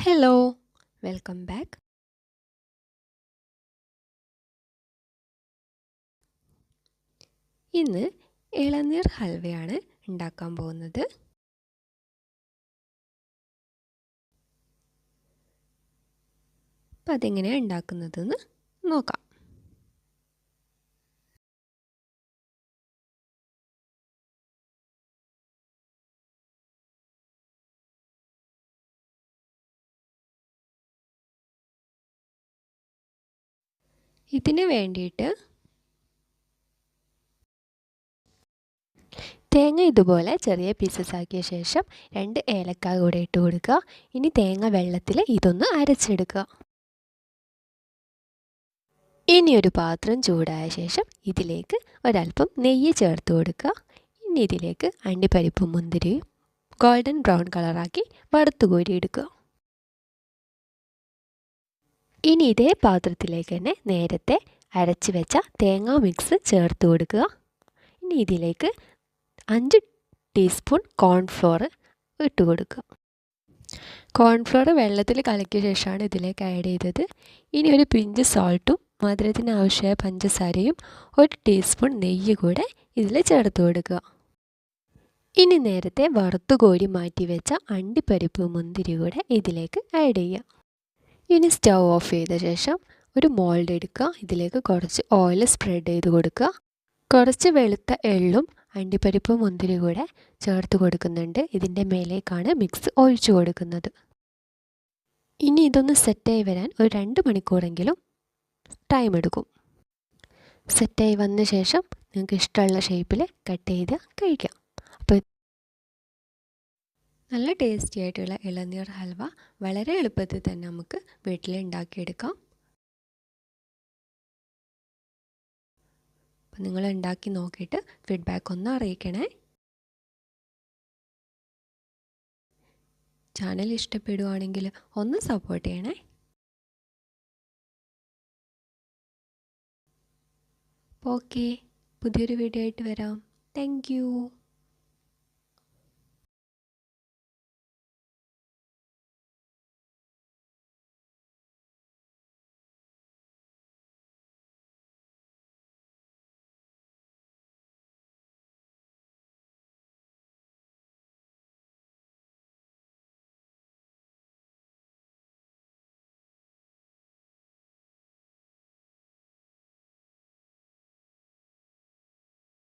Hello welcome back ഇന്ന് ഇളനീർ ഹൽവയാണ് ഉണ്ടാക്കാൻ പോകുന്നത്. അപ്പം അതെങ്ങനെയാണ് ഉണ്ടാക്കുന്നതെന്ന് നോക്കാം. ഇതിന് വേണ്ടിയിട്ട് തേങ്ങ ഇതുപോലെ ചെറിയ പീസസ് ആക്കിയ ശേഷം രണ്ട് ഏലക്ക കൂടെ ഇട്ട് കൊടുക്കുക. ഇനി തേങ്ങ വെള്ളത്തിൽ ഇതൊന്ന് അരച്ചെടുക്കുക. ഇനി ഒരു പാത്രം ചൂടായ ശേഷം ഇതിലേക്ക് ഒരല്പം നെയ്യ് ചേർത്ത് കൊടുക്കുക. ഇനി ഇതിലേക്ക് അണ്ടിപ്പരിപ്പും മുന്തിരിയും ഗോൾഡൻ ബ്രൗൺ കളറാക്കി വറുത്തുകോരി എടുക്കുക. ഇനി ഇതേ പാത്രത്തിലേക്ക് തന്നെ നേരത്തെ അരച്ച് വെച്ച തേങ്ങാ മിക്സ് ചേർത്ത് കൊടുക്കുക. ഇനി ഇതിലേക്ക് അഞ്ച് ടീസ്പൂൺ കോൺഫ്ലോർ ഇട്ട് കൊടുക്കുക. കോൺഫ്ലോർ വെള്ളത്തിൽ കലക്കിയ ശേഷമാണ് ഇതിലേക്ക് ആഡ് ചെയ്തത്. ഇനി ഒരു പിഞ്ച് സോൾട്ടും മധുരത്തിന് ആവശ്യമായ പഞ്ചസാരയും ഒരു ടീസ്പൂൺ നെയ്യ് കൂടെ ഇതിൽ ചേർത്ത് കൊടുക്കുക. ഇനി നേരത്തെ വറുത്തു കോരി മാറ്റി വെച്ച അണ്ടിപ്പരിപ്പ് മുന്തിരി കൂടെ ഇതിലേക്ക് ആഡ് ചെയ്യുക. ഇനി സ്റ്റൗ ഓഫ് ചെയ്ത ശേഷം ഒരു മോൾഡ് എടുക്കുക. ഇതിലേക്ക് കുറച്ച് ഓയിൽ സ്പ്രെഡ് ചെയ്ത് കൊടുക്കുക. കുറച്ച് വെളുത്ത എള്ളും അണ്ടിപ്പരിപ്പ് മുന്തിരി കൂടെ ചേർത്ത് കൊടുക്കുന്നുണ്ട്. ഇതിന്റെ മേലേക്കാണ് മിക്സ് ഒഴിച്ചു കൊടുക്കുന്നത്. ഇനി ഇതൊന്ന് സെറ്റായി വരാൻ ഒരു രണ്ട് മണിക്കൂറെങ്കിലും ടൈം എടുക്കും. സെറ്റായി വന്ന ശേഷം നിങ്ങൾക്ക് ഇഷ്ടമുള്ള ഷേപ്പിൽ കട്ട് ചെയ്ത് കഴിക്കാം. നല്ല ടേസ്റ്റി ആയിട്ടുള്ള ഇളനീർ ഹൽവ വളരെ എളുപ്പത്തിൽ തന്നെ നമുക്ക് വീട്ടിൽ ഉണ്ടാക്കിയെടുക്കാം. അപ്പം നിങ്ങൾ ഉണ്ടാക്കി നോക്കിയിട്ട് ഫീഡ്ബാക്ക് ഒന്ന് അറിയിക്കണേ. ചാനൽ ഇഷ്ടപ്പെടുവാണെങ്കിൽ ഒന്ന് സപ്പോർട്ട് ചെയ്യണേ. ഓക്കെ പുതിയൊരു വീഡിയോ ആയിട്ട് വരാം. താങ്ക്